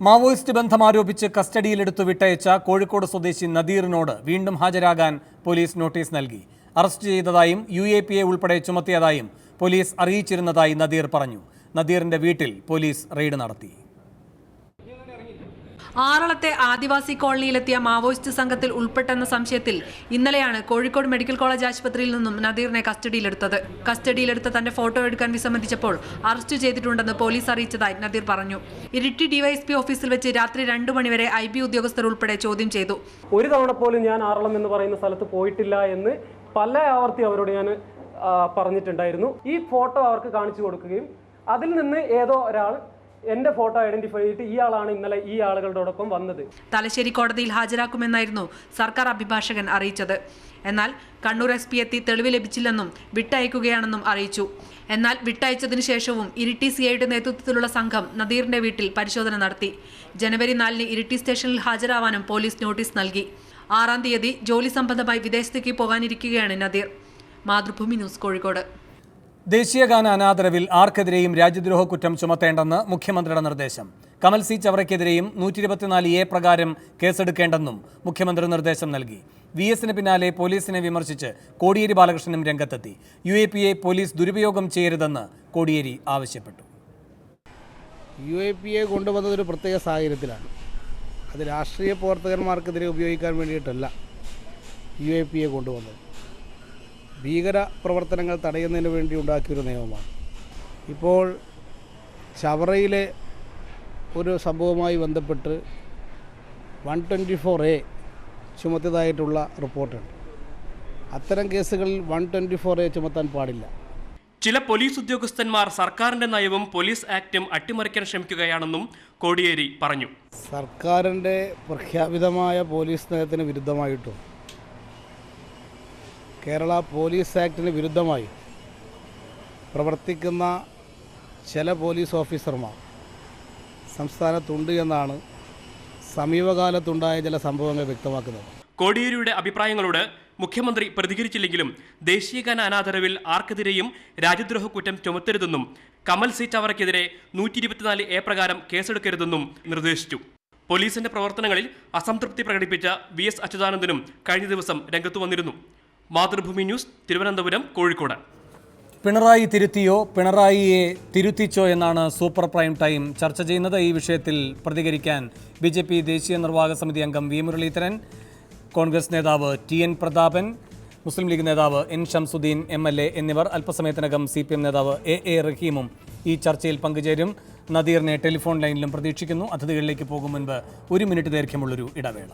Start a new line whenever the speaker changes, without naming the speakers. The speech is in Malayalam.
മാവോയിസ്റ്റ് ബന്ധം ആരോപിച്ച് കസ്റ്റഡിയിലെടുത്തു വിട്ടയച്ച കോഴിക്കോട് സ്വദേശി നദീറിനോട് വീണ്ടും ഹാജരാകാൻ പോലീസ് നോട്ടീസ് നൽകി. അറസ്റ്റ് ചെയ്തതായും യു എ പി എ ഉൾപ്പെടെ ചുമത്തിയതായും പോലീസ് അറിയിച്ചിരുന്നതായി നദീർ പറഞ്ഞു. നദീറിന്റെ വീട്ടിൽ പോലീസ് റെയ്ഡ് നടത്തി.
ആറളത്തെ ആദിവാസി കോളനിയിലെത്തിയ മാവോയിസ്റ്റ് സംഘത്തിൽ ഉൾപ്പെട്ടെന്ന സംശയത്തിൽ ഇന്നലെയാണ് കോഴിക്കോട് മെഡിക്കൽ കോളേജ് ആശുപത്രിയിൽ നിന്നും നദീറിനെ കസ്റ്റഡിയിലെടുത്തത്. കസ്റ്റഡിയിലെടുത്ത തന്റെ ഫോട്ടോ എടുക്കാൻ വിസമ്മതിച്ചപ്പോൾ അറസ്റ്റ് ചെയ്തിട്ടുണ്ടെന്ന് പോലീസ് അറിയിച്ചതായി നദീർ പറഞ്ഞു. ഇരിട്ടി ഡിവൈഎസ്പി ഓഫീസിൽ വെച്ച് രാത്രി രണ്ടു മണിവരെ ഐ ബി ഉദ്യോഗസ്ഥർ ഉൾപ്പെടെ ചോദ്യം ചെയ്തു.
ഒരു തവണ പോലും ഞാൻ ആറളം എന്ന് പറയുന്ന സ്ഥലത്ത് പോയിട്ടില്ല എന്ന് പല ആവർത്തി അവരോട് ഞാൻ പറഞ്ഞിട്ടുണ്ടായിരുന്നു. ഈ ഫോട്ടോ അവർക്ക് കാണിച്ചു കൊടുക്കുകയും അതിൽ നിന്ന് ഏതോ ഒരാൾ എന്റെ ഫോട്ടോ ഐഡന്റിഫൈ ചെയ്തിട്ട് ഇയാളാണ് ഇന്നലെ ഈ ആളുകളോടൊപ്പം വന്നത്.
തലശ്ശേരി കോടതിയിൽ ഹാജരാക്കുമെന്നായിരുന്നു സർക്കാർ അഭിഭാഷകൻ അറിയിച്ചത്. എന്നാൽ കണ്ണൂർ എസ് പി എത്തി തെളിവ് ലഭിച്ചില്ലെന്നും വിട്ടയക്കുകയാണെന്നും അറിയിച്ചു. എന്നാൽ വിട്ടയച്ചതിനു ശേഷവും ഇരിട്ടി സി ഐയുടെ നേതൃത്വത്തിലുള്ള സംഘം നദീറിന്റെ വീട്ടിൽ പരിശോധന നടത്തി. ജനുവരി നാലിന് ഇരിട്ടി സ്റ്റേഷനിൽ ഹാജരാവാനും പോലീസ് നോട്ടീസ് നൽകി. ആറാം തീയതി ജോലി സംബന്ധമായി വിദേശത്തേക്ക് പോകാനിരിക്കുകയാണ് നദീർ. മാതൃഭൂമി ന്യൂസ് കോഴിക്കോട്.
ദേശീയഗാന അനാദരവിൽ ആർക്കെതിരെയും രാജ്യദ്രോഹ കുറ്റം ചുമത്തേണ്ടെന്ന് മുഖ്യമന്ത്രിയുടെ നിർദ്ദേശം. കമൽ സി ചവറയ്ക്കെതിരെയും നൂറ്റി ഇരുപത്തിനാല് എ പ്രകാരം കേസെടുക്കേണ്ടെന്നും മുഖ്യമന്ത്രി നിർദ്ദേശം നൽകി. വി എസിന് പിന്നാലെ പോലീസിനെ വിമർശിച്ച് കോടിയേരി ബാലകൃഷ്ണനും രംഗത്തെത്തി. U A P A police ദുരുപയോഗം ചെയ്യരുതെന്ന് കോടിയേരി ആവശ്യപ്പെട്ടു.
യു എ പി എ കൊണ്ടുവന്നത് ഒരു പ്രത്യേക സാഹചര്യത്തിലാണ്. അത് രാഷ്ട്രീയ പ്രവർത്തകന്മാർക്കെതിരെ ഉപയോഗിക്കാൻ വേണ്ടിയിട്ടല്ല യു എ പി എ കൊണ്ടുവന്നത്. ഭീകര പ്രവർത്തനങ്ങൾ തടയുന്നതിന് വേണ്ടി ഉണ്ടാക്കിയൊരു നിയമമാണ്. ഇപ്പോൾ ചവറയിലെ ഒരു സംഭവവുമായി ബന്ധപ്പെട്ട് വൺ ട്വന്റി ഫോർ എ ചുമത്തിയതായിട്ടുള്ള റിപ്പോർട്ടുണ്ട്. അത്തരം കേസുകളിൽ വൺ ട്വന്റി ഫോർ എ ചുമത്താൻ പാടില്ല.
ചില പോലീസ് ഉദ്യോഗസ്ഥന്മാർ സർക്കാരിന്റെ നയവും പോലീസ് ആക്റ്റും അട്ടിമറിക്കാൻ ശ്രമിക്കുകയാണെന്നും കോടിയേരി പറഞ്ഞു.
സർക്കാരിന്റെ പ്രഖ്യാപിതമായ പോലീസ് നയത്തിന് വിരുദ്ധമായിട്ടും കേരള പോലീസ് ആക്ടിന് വിരുദ്ധമായി പ്രവർത്തിക്കുന്ന ചില പോലീസ് ഓഫീസർമാർ സംസ്ഥാനത്തുണ്ട് എന്നാണ് സമീപകാലത്തുണ്ടായ ചില സംഭവങ്ങൾ വ്യക്തമാക്കുന്നത്.
കോടിയേരിയുടെ അഭിപ്രായങ്ങളോട് മുഖ്യമന്ത്രി പ്രതികരിച്ചില്ലെങ്കിലും ദേശീയഗാന അനാദരവിൽ ആർക്കെതിരെയും രാജ്യദ്രോഹ കുറ്റം ചുമത്തരുതെന്നും കമൽ സി ചവറയ്ക്കെതിരെ നൂറ്റി ഇരുപത്തിനാല് എ പ്രകാരം കേസെടുക്കരുതെന്നും നിർദ്ദേശിച്ചു. പോലീസിന്റെ പ്രവർത്തനങ്ങളിൽ അസംതൃപ്തി പ്രകടിപ്പിച്ച വി എസ് അച്യുതാനന്ദനും കഴിഞ്ഞ ദിവസം രംഗത്തു വന്നിരുന്നു. മാതൃഭൂമി ന്യൂസ് തിരുവനന്തപുരം കോഴിക്കോട്.
പിണറായി തിരുത്തിയോ പിണറായിയെ തിരുത്തിച്ചോ എന്നാണ് സൂപ്പർ പ്രൈം ടൈം ചർച്ച ചെയ്യുന്നത്. ഈ വിഷയത്തിൽ പ്രതികരിക്കാൻ ബി ജെ പി ദേശീയ നിർവാഹക സമിതി അംഗം വി മുരളീധരൻ കോൺഗ്രസ് നേതാവ് ടി എൻ പ്രതാപൻ മുസ്ലിം ലീഗ് നേതാവ് N Shamsuddin M L A എന്നിവർ അല്പസമയത്തിനകം സി പി എം നേതാവ് എ എ റഹീമും ഈ ചർച്ചയിൽ പങ്കുചേരും. നദീറിനെ ടെലിഫോൺ ലൈനിലും പ്രതീക്ഷിക്കുന്നു. അതിഥികളിലേക്ക് പോകും മുൻപ് ഒരു മിനിറ്റ് ദൈർഘ്യമുള്ളൊരു ഇടവേള.